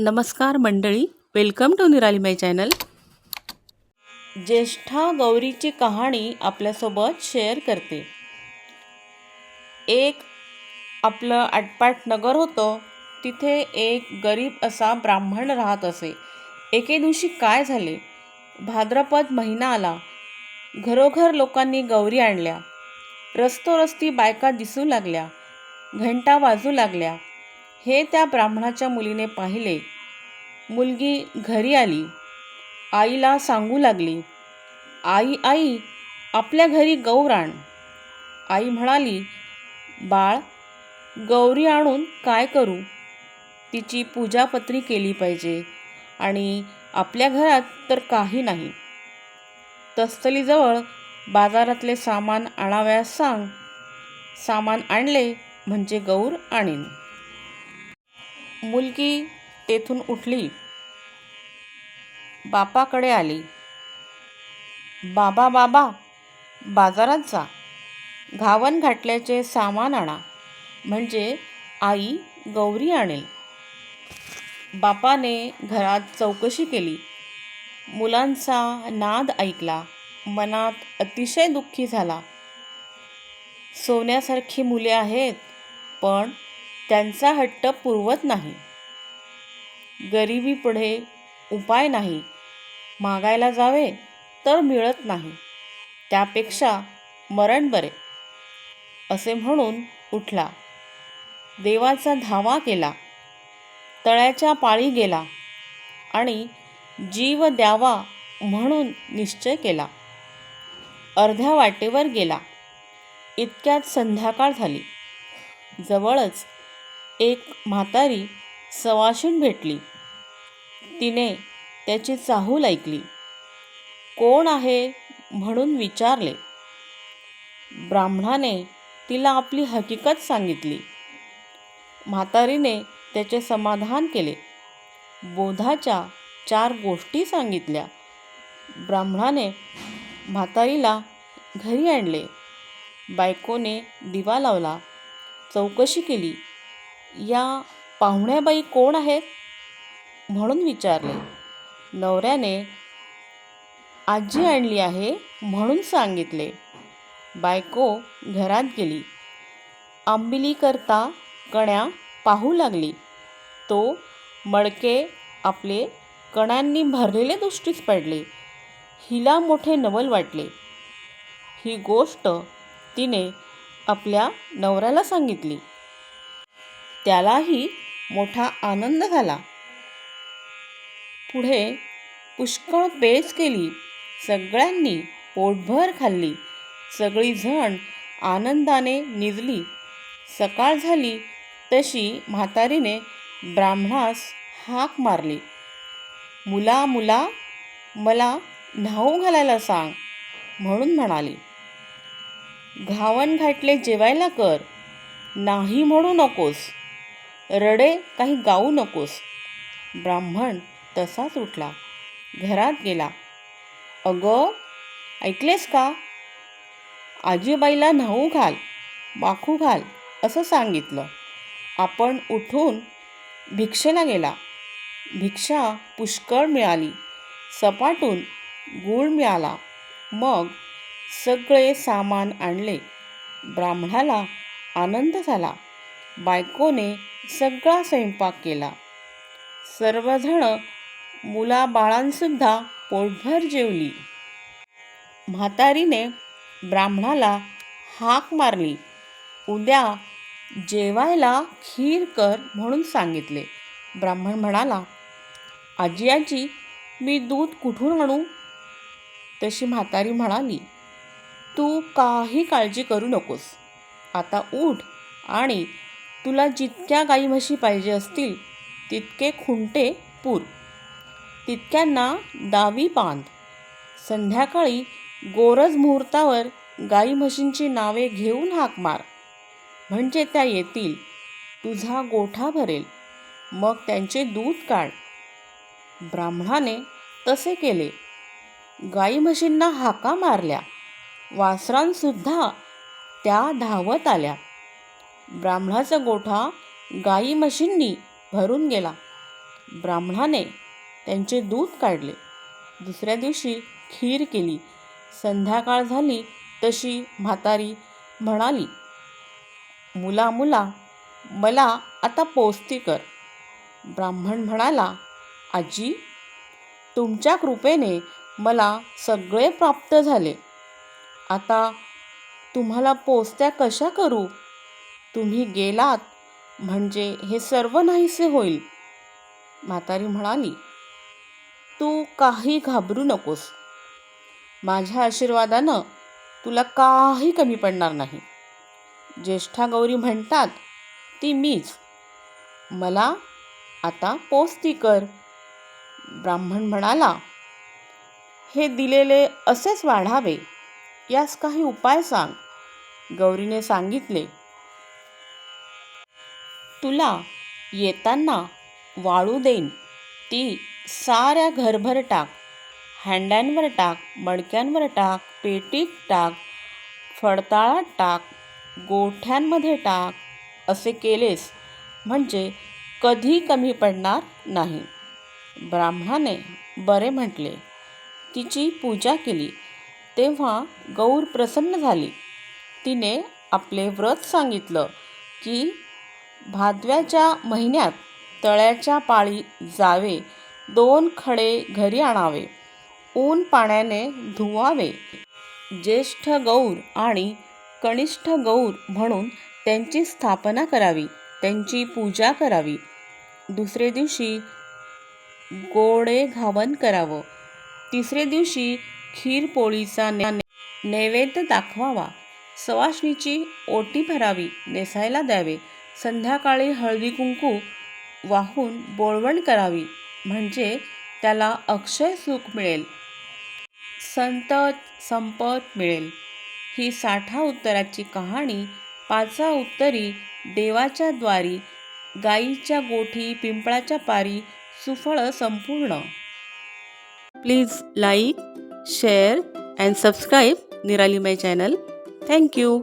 नमस्कार मंडळी welcome to निराली माय चॅनल ज्येष्ठा गौरीची कहाणी आपल्यासोबत शेअर करते. एक आपलं आटपाट नगर होतं तिथे एक गरीब असा ब्राह्मण राहत असे. एके दिवशी काय झाले? भाद्रपद महिना आला. घरोघर लोकांनी गौरी आणल्या. रस्तोरस्ती बायका दिसू लागल्या. घंटा वाजू लागल्या. हे त्या ब्राह्मणाच्या मुलीने पाहिले. मुलगी घरी आली. आईला सांगू लागली आई आई आपल्या घरी गौर आण. आई म्हणाली बाळ गौरी आणून काय करू? तिची पूजापत्री केली पाहिजे आणि आपल्या घरात तर काही नाही. तस्तलीजवळ बाजारातले सामान आणावयास सांग. सामान आणले म्हणजे गौर आणीन. मुलगी तेथून उठली. बापाकडे आली. बाबा बाबा बाजारात जा. घावन घाटल्याचे सामान आणा. म्हणजे आई गौरी आणेल. बापाने घरात चौकशी केली. मुलांचा नाद ऐकला. मनात अतिशय दुःखी झाला. सोन्यासारखी मुले आहेत पण त्यांचा हट्ट पुरवत नाही. गरिबीपुढे उपाय नाही. मागायला जावे तर मिळत नाही. त्यापेक्षा मरण बरे असे म्हणून उठला. देवाचा धावा केला. तळ्याच्या पाळी गेला आणि जीव द्यावा म्हणून निश्चय केला. अर्ध्या वाटेवर गेला. इतक्यात संध्याकाळ झाली. जवळच एक म्हातारी सवाशीण भेटली. तिने त्याची चाहूल ऐकली. कोण आहे? म्हणून विचारले. ब्राह्मणाने तिला आपली हकीकत सांगितली. म्हातारीने त्याचे समाधान केले. बोधाच्या चार गोष्टी सांगितल्या. ब्राह्मणाने म्हातारीला घरी आणले. बायकोने दिवा लावला. चौकशी केली. या पाहुण्याबाई कोण आहेत? म्हणून विचारले. नवऱ्याने आजी आणली आहे म्हणून सांगितले. बायको घरात गेली. आंबिली करता कण्या पाहू लागली. तो मडके आपले कणांनी भरलेले दृष्टीस पडले. हिला मोठे नवल वाटले. ही गोष्ट तिने आपल्या नवऱ्याला सांगितली. त्यालाही मोठा आनंद झाला. पुढे पुष्कळ पेच केली. सगळ्यांनी पोटभर खाल्ली. सगळीजण आनंदाने निजली. सकाळ झाली. तशी म्हातारीने ब्राह्मणास हाक मारली. मुला मुला मला न्हाऊ घालायला सांग म्हणून म्हणाली. घावन घाटले जेवायला कर. नाही म्हणू नकोस. रडे काही गाऊ नकोस. ब्राह्मण तसाच उठला. घरात गेला. अगं ऐकलेस का? आजीबाईला न्हाऊ घाल माखू घाल असं सांगितलं. आपण उठून भिक्षेला गेला. भिक्षा पुष्कळ मिळाली. सपाटून गूळ मिळाला. मग सगळे सामान आणले. ब्राह्मणाला आनंद झाला. बायकोने सगळा स्वयंपाक केला. सर्वजण मुलाबाळांसुद्धा पोटभर जेवली. म्हातारीने ब्राह्मणाला हाक मारली. उद्या जेवायला खीर कर म्हणून सांगितले. ब्राह्मण म्हणाला आजी आजी मी दूध कुठून आणू? तशी म्हातारी म्हणाली तू काही काळजी करू नकोस. आता उठ आणि तुला जितक्या गाई म्हशी पाहिजे असतील तितके खुंटे पूर. तितक्यांना दावी बांध. संध्याकाळी गोरज मुहूर्तावर गाई म्हशींची नावे घेऊन हाक मार. म्हणजे त्या येतील. तुझा गोठा भरेल. मग त्यांचे दूध काढ. ब्राह्मणाने तसे केले. गाई म्हशींना हाका मारल्या. वासरांसुद्धा त्या धावत आल्या. ब्राह्मणाचा गोठा गाई म्हशींनी भरून गेला. ब्राह्मणाने त्यांचे दूध काढले. दुसऱ्या दिवशी खीर केली. संध्याकाळ झाली तशी म्हातारी म्हणाली मुला मुला मला आता पोस्ती कर. ब्राह्मण म्हणाला आजी तुमच्या कृपेने मला सगळे प्राप्त झाले. आता तुम्हाला पोचत्या कशा करू? तुम्ही गेलात. म्हणजे हे सर्व नाहीसे होईल. म्हातारी म्हणाली तू काही घाबरू नकोस. माझ्या आशीर्वादानं तुला काही कमी पडणार नाही. ज्येष्ठा गौरी म्हणतात ती मीच. मला आता पोस्ती कर. ब्राह्मण म्हणाला हे दिलेले असेच वाढावे. यास काही उपाय सांग. गौरीने सांगितले तुला येताना वाळू देईन. ती साऱ्या घरभर टाक. हँड्यांवर टाक मडक्यांवर टाक पेटीत टाक फडताळात टाक गोठ्यांमध्ये टाक. असे केलेस म्हणजे कधी कमी पडणार नाही. ब्राह्मणाने बरे म्हटले. तिची पूजा केली. तेव्हा गौर प्रसन्न झाली. तिने आपले व्रत सांगितलं की भादव्याच्या महिन्यात तळ्याच्या पाळी जावे दोन खडे घरी आणावे ऊन पाण्याने धुवावे. ज्येष्ठ गौर आणि कनिष्ठ गौर म्हणून त्यांची स्थापना करावी त्यांची पूजा करावी. दुसरे दिवशी गोडे घावन करावं. तिसरे दिवशी खीरपोळीचा ने- नैवेद्य दाखवावा. सवाशणीची ओटी भरावी नेसायला द्यावे. संध्याकाळी हळदी कुंकू वाहून बोळवण करावी म्हणजे त्याला अक्षय सुख मिळेल. संतत संपत मिळेल. ही साठा उत्तराची कहाणी पाचा उत्तरी देवाच्या द्वारी गाईच्या गोठी पिंपळाच्या पारी सुफळ संपूर्ण. Please like share and subscribe Nirali my channel. Thank you.